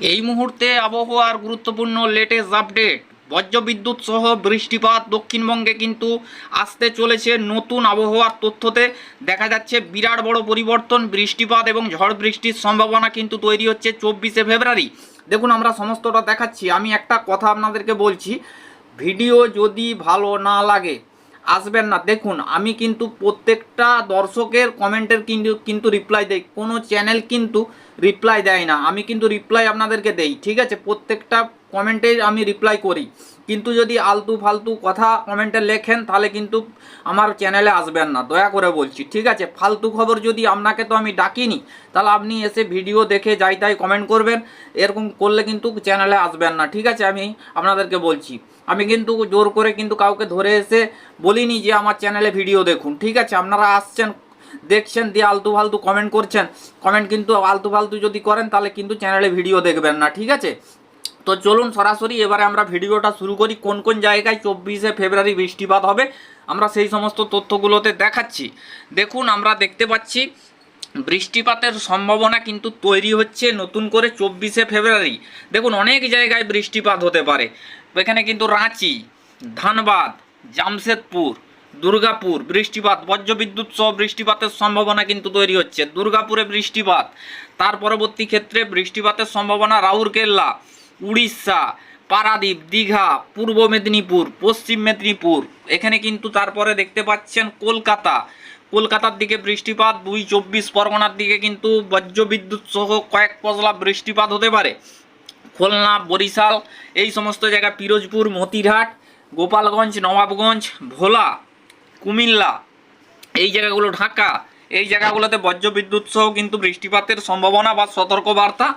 এই মুহূর্তে আবহাওয়ার গুরুত্বপূর্ণ লেটেস্ট আপডেট বজ্রবিদ্যুৎ সহ বৃষ্টিপাত দক্ষিণবঙ্গে কিন্তু আসতে চলেছে নতুন আবহাওয়ার তথ্যতে। দেখা যাচ্ছে বিরাট বড় পরিবর্তন, বৃষ্টিপাত এবং ঝড় বৃষ্টির সম্ভাবনা কিন্তু তৈরি হচ্ছে চব্বিশে ফেব্রুয়ারি। দেখুন, আমরা সমস্তটা দেখাচ্ছি। আমি একটা কথা আপনাদেরকে বলছি, ভিডিও যদি ভালো না লাগে আসবেন না। দেখুন, আমি কিন্তু প্রত্যেকটা দর্শকের কমেন্টের কিন্তু কিন্তু রিপ্লাই দেই। কোনো চ্যানেল কিন্তু রিপ্লাই দেয় না। আমি কিন্তু রিপ্লাই আপনাদেরকে দেই, ঠিক আছে? প্রত্যেকটা কমেন্টে আমি রিপ্লাই করি। কিন্তু যদি আলতু ফালতু কথা কমেন্টে লেখেন, তাহলে কিন্তু আমার চ্যানেলে আসবেন না। দয়া করে বলছি, ঠিক আছে? ফালতু খবর যদি আপনাকে তো আমি ডাকিনি, তাহলে আপনি এসে ভিডিও দেখে যাই তাই কমেন্ট করবেন। এরকম করলে কিন্তু চ্যানেলে আসবেন না, ঠিক আছে? আমি আপনাদেরকে বলছি। আমি কিন্তু জোর করে কিন্তু কাউকে ধরে এসে বলিনি যে আমার চ্যানেলে ভিডিও দেখুন। ঠিক আছে? আপনারা আসছেন, দেখছেন, দিয়ে আলতু ফালতু কমেন্ট করছেন। কমেন্ট কিন্তু আলতু ফালতু যদি করেন, তাহলে কিন্তু চ্যানেলে ভিডিও দেখবেন না, ঠিক আছে? তো চলুন সরাসরি, এবারে আমরা ভিডিওটা শুরু করি। কোন কোন জায়গায় চব্বিশে ফেব্রুয়ারি বৃষ্টিপাত হবে? আমরা সেই সমস্ত তথ্যগুলোতে দেখাচ্ছি। দেখুন, আমরা দেখতে পাচ্ছি বৃষ্টিপাতের সম্ভাবনা কিন্তু তৈরি হচ্ছে নতুন করে চব্বিশে ফেব্রুয়ারি। দেখুন, অনেক জায়গায় বৃষ্টিপাত হতে পারে। এখানে কিন্তু রাঁচি, ধানবাদ, জামশেদপুর, দুর্গাপুর বৃষ্টিপাত, বজ্রবিদ্যুৎ সহ বৃষ্টিপাতের সম্ভাবনা কিন্তু তৈরি হচ্ছে। দুর্গাপুরে বৃষ্টিপাত, তার পরবর্তী ক্ষেত্রে বৃষ্টিপাতের সম্ভাবনা রাউরকেল্লা, উড়িষ্যা, পারাদ্বীপ, দীঘা, পূর্ব মেদিনীপুর, পশ্চিম মেদিনীপুর। এখানে কিন্তু তারপরে দেখতে পাচ্ছেন কলকাতা কলকাতার দিকে বৃষ্টিপাত, দুই চব্বিশ পরগনার দিকে কিন্তু বজ্রবিদ্যুৎ সহ কয়েক পশলা বৃষ্টিপাত হতে পারে। খুলনা, বরিশাল, এই সমস্ত জায়গা পিরোজপুর, মতিরহাট, গোপালগঞ্জ, নবাবগঞ্জ, ভোলা, কুমিল্লা, এই জায়গাগুলো ঢাকা, এই জায়গাগুলোতে বজ্রবিদ্যুৎ সহ কিন্তু বৃষ্টিপাতের সম্ভাবনা বা সতর্কবার্তা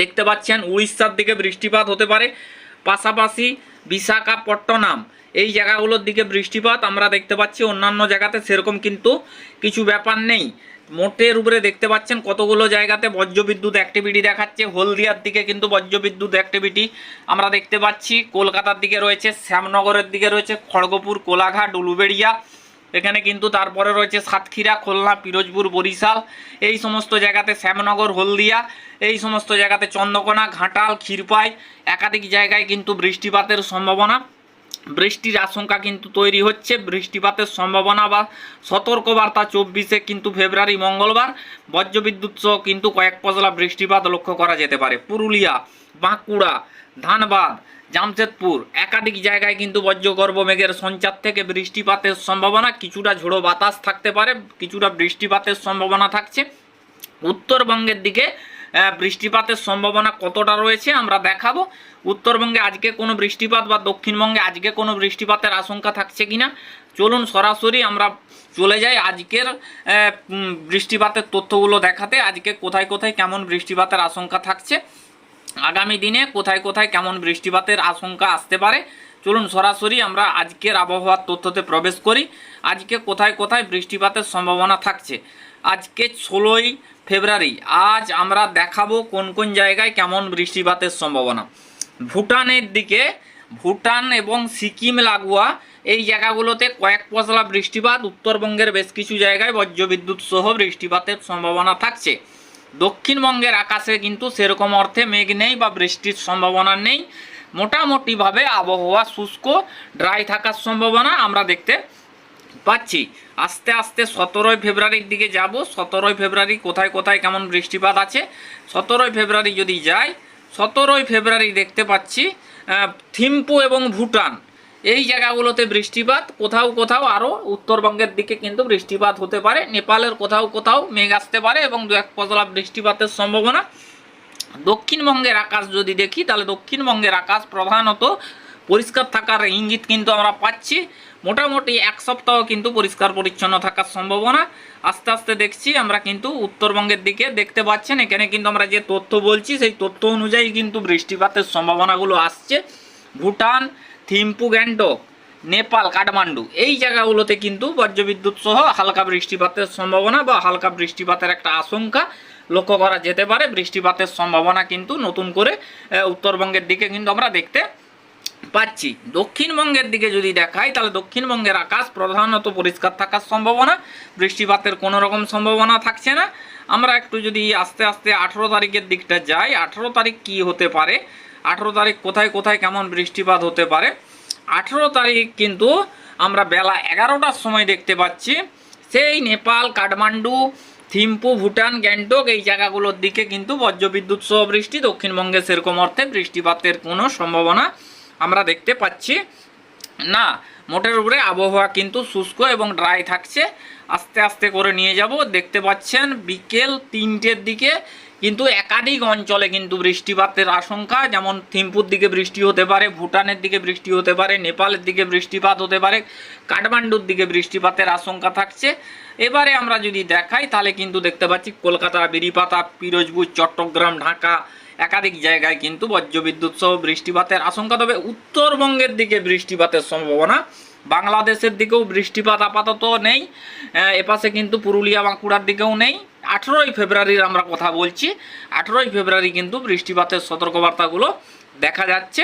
দেখতে পাচ্ছেন। উড়িষ্যার দিকে বৃষ্টিপাত হতে পারে। পাশাপাশি বিশাখাপট্টনম এই জায়গাগুলোর দিকে বৃষ্টিপাত, আমরা দেখতে পাচ্ছি অন্যান্য জায়গাতে সেরকম কিন্তু কিছু ব্যাপার নেই। মোটের উপরে দেখতে পাচ্ছেন কতগুলো জায়গাতে বজ্রবিদ্যুৎ অ্যাক্টিভিটি দেখাচ্ছে। হলদিয়ার দিকে কিন্তু বজ্রবিদ্যুৎ অ্যাক্টিভিটি আমরা দেখতে পাচ্ছি। কলকাতার দিকে রয়েছে, শ্যামনগরের দিকে রয়েছে, খড়গপুর, কোলাঘাট, উলুবেড়িয়া, এখানে কিন্তু তারপরে রয়েছে সাতক্ষীরা, খুলনা, পিরোজপুর, বরিশাল, এই সমস্ত জায়গাতে শ্যামনগর, হলদিয়া, এই সমস্ত জায়গাতে চন্দ্রকোনা, ঘাটাল, ক্ষীরপাই, একাধিক জায়গায় কিন্তু বৃষ্টিপাতের সম্ভাবনা বৃষ্টির আশঙ্কা কিন্তু তৈরি হচ্ছে। বৃষ্টিপাতের সম্ভাবনা বা সতর্কবার্তা চব্বিশে কিন্তু ফেব্রুয়ারি, মঙ্গলবার বজ্রবিদ্যুৎ সহ কিন্তু কয়েক পশলা বৃষ্টিপাত লক্ষ্য করা যেতে পারে। পুরুলিয়া, বাঁকুড়া, ধানবাদ, জামশেদপুর একাধিক জায়গায় কিন্তু বজ্রগর্ভ মেঘের সঞ্চার থেকে বৃষ্টিপাতের সম্ভাবনা কিছুটা ঝোড়ো বাতাস থাকতে পারে, কিছুটা বৃষ্টিপাতের সম্ভাবনা থাকছে। উত্তরবঙ্গের দিকে বৃষ্টিপাতের সম্ভাবনা কতটা রয়েছে আমরা দেখাবো। উত্তরবঙ্গে আজকে কোনো বৃষ্টিপাত বা দক্ষিণবঙ্গে আজকে কোনো বৃষ্টিপাতের আশঙ্কা থাকছে কিনা? চলুন সরাসরি আমরা চলে যাই আজকের বৃষ্টিপাতের তথ্যগুলো দেখাতে। আজকে কোথায় কোথায় কেমন বৃষ্টিপাতের আশঙ্কা থাকছে? আগামী দিনে কোথায় কোথায় কেমন বৃষ্টিপাতের আশঙ্কা আসতে পারে? চলুন সরাসরি আমরা আজকের আবহাওয়ার তথ্যতে প্রবেশ করি। আজকে কোথায় কোথায় বৃষ্টিপাতের সম্ভাবনা থাকছে? আজকে ষোলোই ফেব্রুয়ারি, আজ আমরা দেখাবো কোন কোন জায়গায় কেমন বৃষ্টিপাতের সম্ভাবনা। ভুটানের দিকে, ভুটান এবং সিকিম লাগোয়া, এই জায়গাগুলোতে কয়েক পশলা বৃষ্টিপাত, উত্তরবঙ্গের বেশ কিছু জায়গায় বজ্রবিদ্যুৎ সহ বৃষ্টিপাতের সম্ভাবনা থাকছে। দক্ষিণবঙ্গের আকাশে কিন্তু সেরকম অর্থে মেঘ নেই বা বৃষ্টির সম্ভাবনা নেই। মোটামুটিভাবে আবহাওয়া শুষ্ক ড্রাই থাকার সম্ভাবনা আমরা দেখতে পাচ্ছি। আস্তে আস্তে সতেরোই ফেব্রুয়ারির দিকে যাব। সতেরোই ফেব্রুয়ারি কোথায় কোথায় কেমন বৃষ্টিপাত আছে? সতেরোই ফেব্রুয়ারি যদি যাই, সতেরোই ফেব্রুয়ারি দেখতে পাচ্ছি থিম্পু এবং ভুটান। এই জায়গাগুলোতে বৃষ্টিপাত, কোথাও কোথাও আরও উত্তরবঙ্গের দিকে কিন্তু বৃষ্টিপাত হতে পারে। নেপালের কোথাও কোথাও মেঘ আসতে পারে এবং দু এক পশলা বৃষ্টিপাতের সম্ভাবনা দক্ষিণবঙ্গের আকাশ যদি দেখি, তাহলে দক্ষিণবঙ্গের আকাশ প্রধানত পরিষ্কার থাকার ইঙ্গিত কিন্তু আমরা পাচ্ছি। মোটামুটি এক সপ্তাহ কিন্তু পরিষ্কার পরিচ্ছন্ন থাকার সম্ভাবনা। আস্তে আস্তে দেখছি, আমরা কিন্তু উত্তরবঙ্গের দিকে দেখতে পাচ্ছেন। এখানে কিন্তু আমরা যে তথ্য বলছি, সেই তথ্য অনুযায়ী কিন্তু বৃষ্টিপাতের সম্ভাবনাগুলো আসছে। ভুটান, থিম্পু, গ্যাংটক নেপাল, কাঠমান্ডু, এই জায়গাগুলোতে কিন্তু বজ্রবিদ্যুৎ সহ হালকা বৃষ্টিপাতের সম্ভাবনা বা হালকা বৃষ্টিপাতের একটা আশঙ্কা লক্ষ্য করা যেতে পারে। বৃষ্টিপাতের সম্ভাবনা কিন্তু নতুন করে উত্তরবঙ্গের দিকে কিন্তু আমরা দেখতে পাচ্ছি। দক্ষিণবঙ্গের দিকে যদি দেখাই, তাহলে দক্ষিণবঙ্গের আকাশ প্রধানত পরিষ্কার থাকার সম্ভাবনা, বৃষ্টিপাতের কোনো রকম সম্ভাবনা থাকছে না। আমরা একটু যদি আস্তে আস্তে আঠেরো তারিখের দিকটা যাই, আঠেরো তারিখ কি হতে পারে? আঠেরো তারিখ কোথায় কোথায় কেমন বৃষ্টিপাত হতে পারে? আঠেরো তারিখ কিন্তু আমরা বেলা এগারোটার সময় দেখতে পাচ্ছি। সেই নেপাল, কাঠমান্ডু, থিম্পু, ভুটান, গ্যাংটক এই জায়গাগুলোর দিকে কিন্তু বজ্রবিদ্যুৎ সহ বৃষ্টি, দক্ষিণবঙ্গে সেরকম অর্থে বৃষ্টিপাতের কোনো সম্ভাবনা আমরা দেখতে পাচ্ছি না। মোটের উপরে আবহাওয়া কিন্তু শুষ্ক এবং ড্রাই থাকছে। আস্তে আস্তে করে নিয়ে যাব। দেখতে পাচ্ছেন বিকেল তিনটের দিকে কিন্তু একাধিক অঞ্চলে কিন্তু বৃষ্টিপাতের আশঙ্কা, যেমন থিম্পুর দিকে বৃষ্টি হতে পারে, ভুটানের দিকে বৃষ্টি হতে পারে, নেপালের দিকে বৃষ্টিপাত হতে পারে, কাঠমান্ডুর দিকে বৃষ্টিপাতের আশঙ্কা থাকছে। এবারে আমরা যদি দেখাই, তাহলে কিন্তু দেখতে পাচ্ছি কলকাতা বিরিপাতা, পিরোজপুর, চট্টগ্রাম, ঢাকা একাধিক জায়গায় কিন্তু বজ্রবিদ্যুৎ সহ বৃষ্টিপাতের আশঙ্কা। তবে উত্তরবঙ্গের দিকে বৃষ্টিপাতের সম্ভাবনা, বাংলাদেশের দিকেও বৃষ্টিপাত আপাতত নেই এপাশে কিন্তু পুরুলিয়া, বাঁকুড়ার দিকেও নেই। আঠেরোই ফেব্রুয়ারির আমরা কথা বলছি। আঠেরোই ফেব্রুয়ারি কিন্তু বৃষ্টিপাতের সতর্কবার্তাগুলো দেখা যাচ্ছে।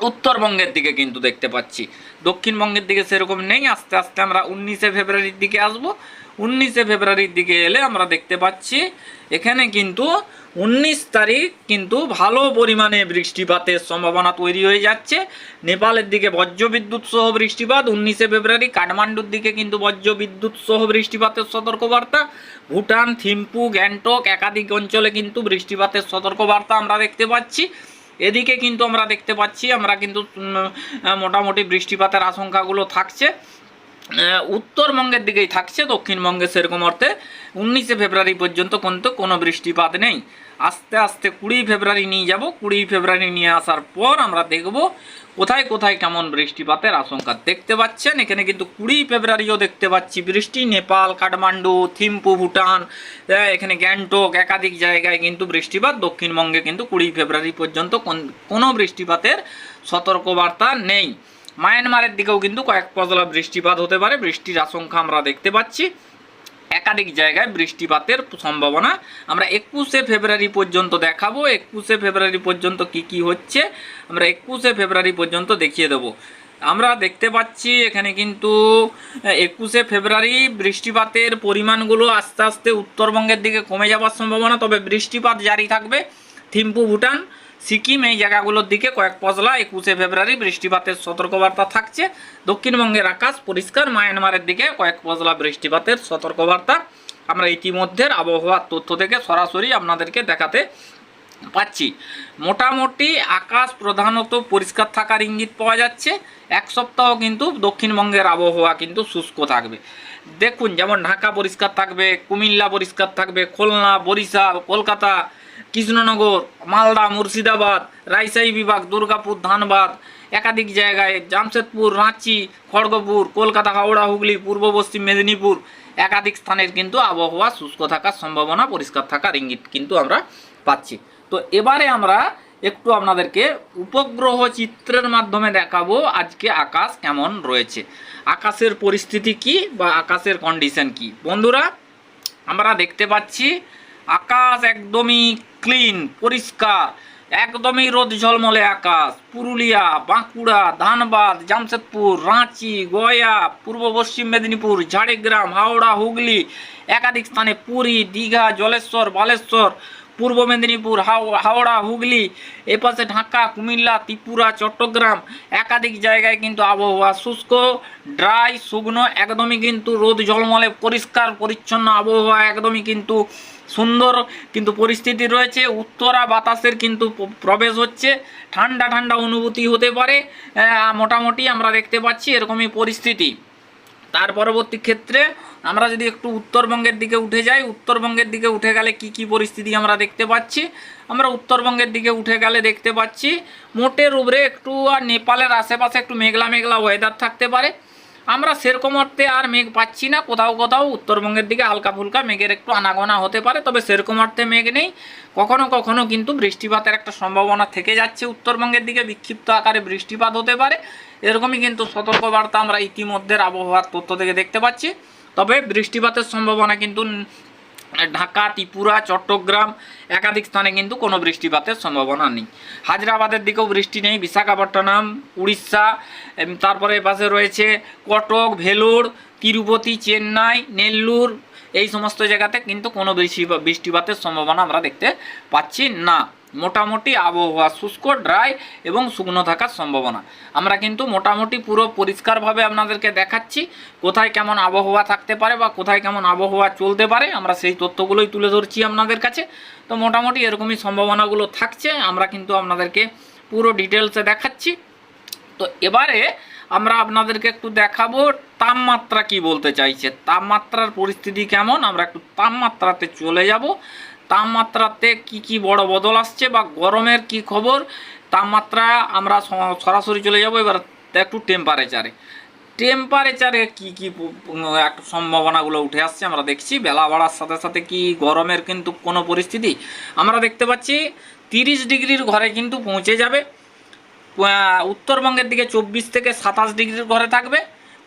উত্তরবঙ্গের দিকে কিন্তু দেখতে পাচ্ছি। দক্ষিণবঙ্গের দিকে সেরকম নেই। আস্তে আস্তে আমরা উনিশে ফেব্রুয়ারির দিকে আসব। উনিশে ফেব্রুয়ারির দিকে এলে আমরা দেখতে পাচ্ছি, এখানে কিন্তু উনিশ তারিখ কিন্তু ভালো পরিমাণে বৃষ্টিপাতের সম্ভাবনা তৈরি হয়ে যাচ্ছে। নেপালের দিকে বজ্রবিদ্যুৎ সহ বৃষ্টিপাত, উনিশে ফেব্রুয়ারি কাঠমান্ডুর দিকে কিন্তু বজ্রবিদ্যুৎ সহ বৃষ্টিপাতের সতর্কবার্তা, ভুটান, থিম্পু, গ্যাংটক একাধিক অঞ্চলে কিন্তু বৃষ্টিপাতের সতর্কবার্তা আমরা দেখতে পাচ্ছি। এদিকে কিন্তু আমরা দেখতে পাচ্ছি, আমরা কিন্তু মোটামুটি বৃষ্টিপাতের আশঙ্কাগুলো থাকছে। উত্তরবঙ্গের দিকেই থাকছে দক্ষিণবঙ্গে সেরকম অর্থে উনিশে ফেব্রুয়ারি পর্যন্ত কিন্তু কোনো বৃষ্টিপাত নেই। আস্তে আস্তে কুড়ি ফেব্রুয়ারি নিয়ে যাব, কুড়ি ফেব্রুয়ারি নিয়ে আসার পর আমরা দেখব কোথায় কোথায় কেমন বৃষ্টিপাতের আশঙ্কা। দেখতে পাচ্ছেন, এখানে কিন্তু কুড়ি ফেব্রুয়ারিও দেখতে পাচ্ছি। বৃষ্টি, নেপাল, কাঠমান্ডু, থিম্পু, ভুটান এখানে গ্যাংটক, একাধিক জায়গায় কিন্তু বৃষ্টিপাত। দক্ষিণবঙ্গে কিন্তু কুড়ি ফেব্রুয়ারি পর্যন্ত কোন- বৃষ্টিপাতের সতর্কবার্তা নেই। মায়ানমারের দিকেও কিন্তু কয়েক পজলা বৃষ্টিপাত হতে পারে। বৃষ্টির আশঙ্কা আমরা দেখতে পাচ্ছি। একাধিক জায়গায় বৃষ্টিপাতের সম্ভাবনা। আমরা একুশে ফেব্রুয়ারি পর্যন্ত দেখাবো। একুশে ফেব্রুয়ারি পর্যন্ত কি কি হচ্ছে, আমরা একুশে ফেব্রুয়ারি পর্যন্ত দেখিয়ে দেবো। আমরা দেখতে পাচ্ছি এখানে কিন্তু একুশে ফেব্রুয়ারি বৃষ্টিপাতের পরিমাণগুলো আস্তে আস্তে উত্তরবঙ্গের দিকে কমে যাওয়ার সম্ভাবনা। তবে বৃষ্টিপাত জারি থাকবে। থিম্পু, ভুটান। সিকিম এই জায়গাগুলোর দিকে কয়েক পজলা একুশে ফেব্রুয়ারি বৃষ্টিপাতের সতর্কবার্তা থাকছে। দক্ষিণবঙ্গের আকাশ পরিষ্কার, মায়ানমারের দিকে কয়েক পজলা বৃষ্টিপাতের সতর্কবার্তা। আমরা ইতিমধ্যে আবহাওয়ার তথ্য থেকে সরাসরি আপনাদেরকে দেখাতে পাচ্ছি। মোটামুটি আকাশ প্রধানত পরিষ্কার থাকার ইঙ্গিত পাওয়া যাচ্ছে। এক সপ্তাহ কিন্তু দক্ষিণবঙ্গের আবহাওয়া কিন্তু শুষ্ক থাকবে। দেখুন, যেমন ঢাকা পরিষ্কার থাকবে, কুমিল্লা পরিষ্কার থাকবে, খুলনা, বরিশাল, কলকাতা কৃষ্ণনগর, মালদা, মুর্শিদাবাদ, রাজশাহী বিভাগ, দুর্গাপুর, ধানবাদ, একাধিক জায়গায় জামশেদপুর, রাঁচি, খড়গপুর, কলকাতা, হাওড়া, হুগলি, পূর্ব পশ্চিম মেদিনীপুর। একাধিক স্থানের কিন্তু আবহাওয়া শুষ্ক থাকার সম্ভাবনা, পরিষ্কার থাকার ইঙ্গিত কিন্তু আমরা পাচ্ছি। তো এবারে আমরা একটু আপনাদেরকে উপগ্রহ চিত্রের মাধ্যমে দেখাবো আজকে আকাশ কেমন রয়েছে। আকাশের পরিস্থিতি কি বা আকাশের কন্ডিশন কি? বন্ধুরা, আমরা দেখতে পাচ্ছি আকাশ একদমই ক্লিন, পরিষ্কার, একদমই রোদ ঝলমলে আকাশ, পুরুলিয়া, বাঁকুড়া, ধানবাদ, জামশেদপুর, রাঁচি, গয়া, পূর্ব পশ্চিম মেদিনীপুর, ঝাড়গ্রাম, হাওড়া, হুগলি, একাধিক স্থানে পুরী, দীঘা, জলেশ্বর, বালেশ্বর, পূর্ব মেদিনীপুর, হাও- হাওড়া, হুগলি, এপাশে ঢাকা, কুমিল্লা, ত্রিপুরা, চট্টগ্রাম, একাধিক জায়গায় কিন্তু আবহাওয়া শুষ্ক, ড্রাই, শুকনো, একদমই কিন্তু রোদ ঝলমলে, পরিষ্কার, পরিচ্ছন্ন আবহাওয়া, একদমই কিন্তু সুন্দর কিন্তু পরিস্থিতি রয়েছে। উত্তরা বাতাসের কিন্তু প্রবেশ হচ্ছে। ঠান্ডা ঠান্ডা অনুভূতি হতে পারে। মোটামুটি আমরা দেখতে পাচ্ছি এরকমই পরিস্থিতি। তার পরবর্তী ক্ষেত্রে আমরা যদি একটু উত্তরবঙ্গের দিকে উঠে যাই, উত্তরবঙ্গের দিকে উঠে গেলে কি কি পরিস্থিতি আমরা দেখতে পাচ্ছি? আমরা উত্তরবঙ্গের দিকে উঠে গেলে দেখতে পাচ্ছি, মোটের উপরে একটু আর নেপালের আশেপাশে একটু মেঘলা মেঘলা ওয়েদার থাকতে পারে। আমরা সেরকম অর্থে আর মেঘ পাচ্ছি না, কোথাও কোথাও উত্তরবঙ্গের দিকে হালকা ফুলকা মেঘের একটু আনাগোনা হতে পারে, তবে সেরকম অর্থে মেঘ নেই। কখনো কখনো কিন্তু বৃষ্টিপাতের একটা সম্ভাবনা থেকে যাচ্ছে উত্তরবঙ্গের দিকে, বিক্ষিপ্ত আকারে বৃষ্টিপাত হতে পারে। এরকমই কিন্তু সতর্কবার্তা আমরা ইতিমধ্যে আবহাওয়ার তথ্য থেকে দেখতে পাচ্ছি। তবে বৃষ্টিপাতের সম্ভাবনা কিন্তু ঢাকা, ত্রিপুরা, চট্টগ্রাম একাধিক স্থানে কিন্তু কোনো বৃষ্টিপাতের সম্ভাবনা নেই। হায়দ্রাবাদের দিকেও বৃষ্টি নেই, বিশাখাপট্টনম, উড়িষ্যা তারপরে পাশে রয়েছে কটক, ভেলোর, তিরুপতি, চেন্নাই, নেল্লুর এই সমস্ত জায়গাতে কিন্তু কোনো বৃষ্টি বৃষ্টিপাতের সম্ভাবনা আমরা দেখতে পাচ্ছি না। মোটামুটি আবহাওয়া শুষ্ক, ড্রাই এবং শুকনো থাকার সম্ভাবনা। আমরা কিন্তু মোটামুটি পুরো পরিষ্কারভাবে আপনাদেরকে দেখাচ্ছি কোথায় কেমন আবহাওয়া থাকতে পারে বা কোথায় কেমন আবহাওয়া চলতে পারে। আমরা সেই তথ্যগুলোই তুলে ধরছি আপনাদের কাছে। তো মোটামুটি এরকমই সম্ভাবনাগুলো থাকছে। আমরা কিন্তু আপনাদেরকে পুরো ডিটেলসে দেখাচ্ছি। তো এবারে আমরা আপনাদেরকে একটু দেখাবো তাপমাত্রা কি বলতে চাইছে। তাপমাত্রার পরিস্থিতি কেমন? আমরা একটু তাপমাত্রাতে চলে যাব। তাপমাত্রাতে কি কি বড় বদল আসছে বা গরমের কি খবর? তাপমাত্রা আমরা সরাসরি চলে যাব। এবার একটু টেম্পারেচারে টেম্পারেচারে কি কি প- সম্ভাবনাগুলো উঠে আসছে আমরা দেখছি। বেলা বাড়ার সাথে সাথে কি গরমের কিন্তু কোনো পরিস্থিতি? আমরা দেখতে পাচ্ছি তিরিশ ডিগ্রির ঘরে কিন্তু পৌঁছে যাবে। উত্তরবঙ্গের দিকে চব্বিশ থেকে সাতাশ ডিগ্রির ঘরে থাকবে,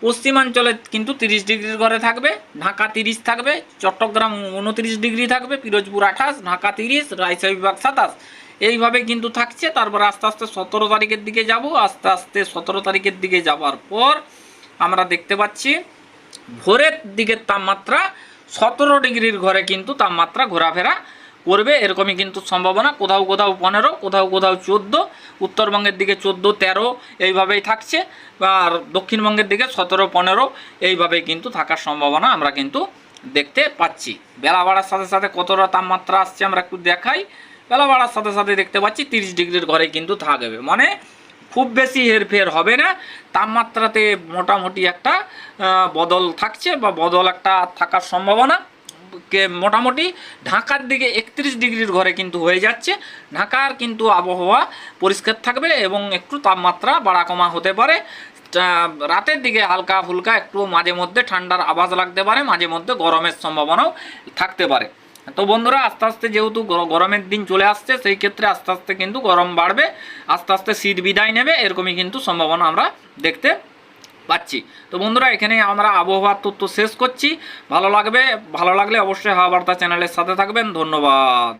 পশ্চিমাঞ্চলে কিন্তু তিরিশ ডিগ্রির ঘরে থাকবে, ঢাকা তিরিশ থাকবে, চট্টগ্রাম উনতিরিশ ডিগ্রি থাকবে, পিরোজপুর আঠাশ, ঢাকা তিরিশ, রাজশাহী বিভাগ সাতাশ। এইভাবে কিন্তু থাকছে, তারপর আস্তে আস্তে সতেরো তারিখের দিকে যাব, আস্তে আস্তে সতেরো তারিখের দিকে যাওয়ার পর আমরা দেখতে পাচ্ছি, ভোরের দিকের তাপমাত্রা সতেরো ডিগ্রির ঘরে কিন্তু তাপমাত্রা ঘোরাফেরা করবে, এরকমই কিন্তু সম্ভাবনা। কোথাও কোথাও পনেরো, কোথাও কোথাও চোদ্দ, উত্তরবঙ্গের দিকে চোদ্দ, তেরো এইভাবেই থাকছে। আর দক্ষিণবঙ্গের দিকে সতেরো, পনেরো এইভাবেই কিন্তু থাকার সম্ভাবনা আমরা কিন্তু দেখতে পাচ্ছি। বেলা বাড়ার সাথে সাথে কতটা তাপমাত্রা আসছে আমরা একটু দেখাই। বেলা বাড়ার সাথে সাথে দেখতে পাচ্ছি তিরিশ ডিগ্রির ঘরে কিন্তু থাকবে। মানে খুব বেশি হেরফের হবে না। তাপমাত্রাতে মোটামুটি একটা বদল থাকছে বা বদল একটা থাকার সম্ভাবনা। মোটামুটি ঢাকার দিকে একত্রিশ ডিগ্রির ঘরে কিন্তু হয়ে যাচ্ছে। ঢাকার কিন্তু আবহাওয়া পরিষ্কার থাকবে এবং একটু তাপমাত্রা বাড়া কমা হতে পারে। রাতের দিকে হালকা ফুলকা একটু মাঝে মধ্যে ঠান্ডার আভাস লাগতে পারে, মাঝে মধ্যে গরমের সম্ভাবনাও থাকতে পারে। তো বন্ধুরা, আস্তে আস্তে যেহেতু গরমের দিন চলে আসছে, সেই ক্ষেত্রে আস্তে আস্তে কিন্তু গরম বাড়বে, আস্তে আস্তে শীত বিদায় নেবে, এরকমই কিন্তু সম্ভাবনা আমরা দেখতে পাচ্ছি। তো বন্ধুরা, এখানে আমরা আবহাওয়ার তথ্য শেষ করছি। ভালো লাগবে, ভালো লাগলে অবশ্যই হাওয়া বার্তা চ্যানেলের সাথে থাকবেন। ধন্যবাদ।